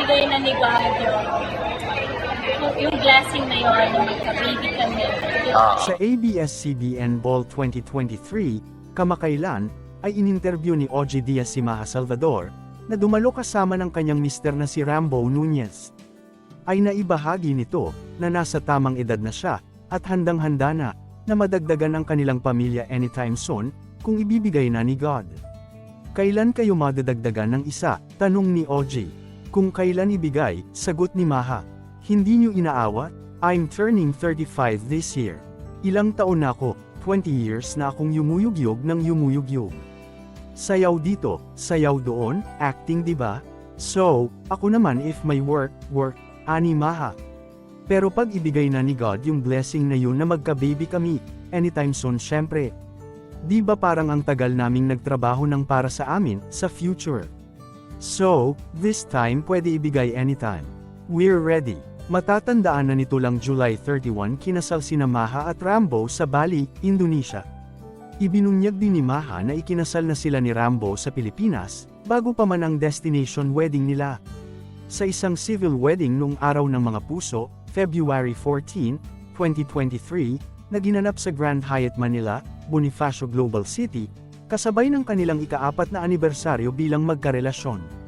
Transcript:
ibigay na ni God yung, yung, yung blessing na yun, na magka-baby kami. Ah. Sa ABS-CBN Ball 2023, kamakailan, ay ininterview ni OG Diaz si Maha Salvador, na dumalo kasama ng kanyang mister na si Rambo Nunez. Ay naibahagi nito, na nasa tamang edad na siya, at handang-handa na, na madagdagan ang kanilang pamilya anytime soon, kung ibibigay na ni God. Kailan kayo madadagdagan ng isa? Tanong ni OG. Kung kailan ibigay, sagot ni Maha. Hindi niyo inaawat? I'm turning 35 this year. Ilang taon na ako, 20 years na akong yumuyugyog ng yumuyugyog. Sayaw dito, sayaw doon, acting 'di ba? So, ako naman if may work, work, ani maha. Pero pag ibigay na ni God yung blessing na yun na magka-baby kami, anytime soon syempre. Di ba parang ang tagal naming nagtrabaho ng para sa amin, sa future. So, this time pwede ibigay anytime. We're ready. Matatandaan na nito lang July 31 kinasal sina Maha at Rambo sa Bali, Indonesia. Ibinunyag din ni Maha na ikinasal na sila ni Rambo sa Pilipinas, bago pa man ang destination wedding nila. Sa isang civil wedding nung araw ng mga puso, February 14, 2023, na ginanap sa Grand Hyatt Manila, Bonifacio Global City, kasabay ng kanilang ikaapat na anibersaryo bilang magkarelasyon.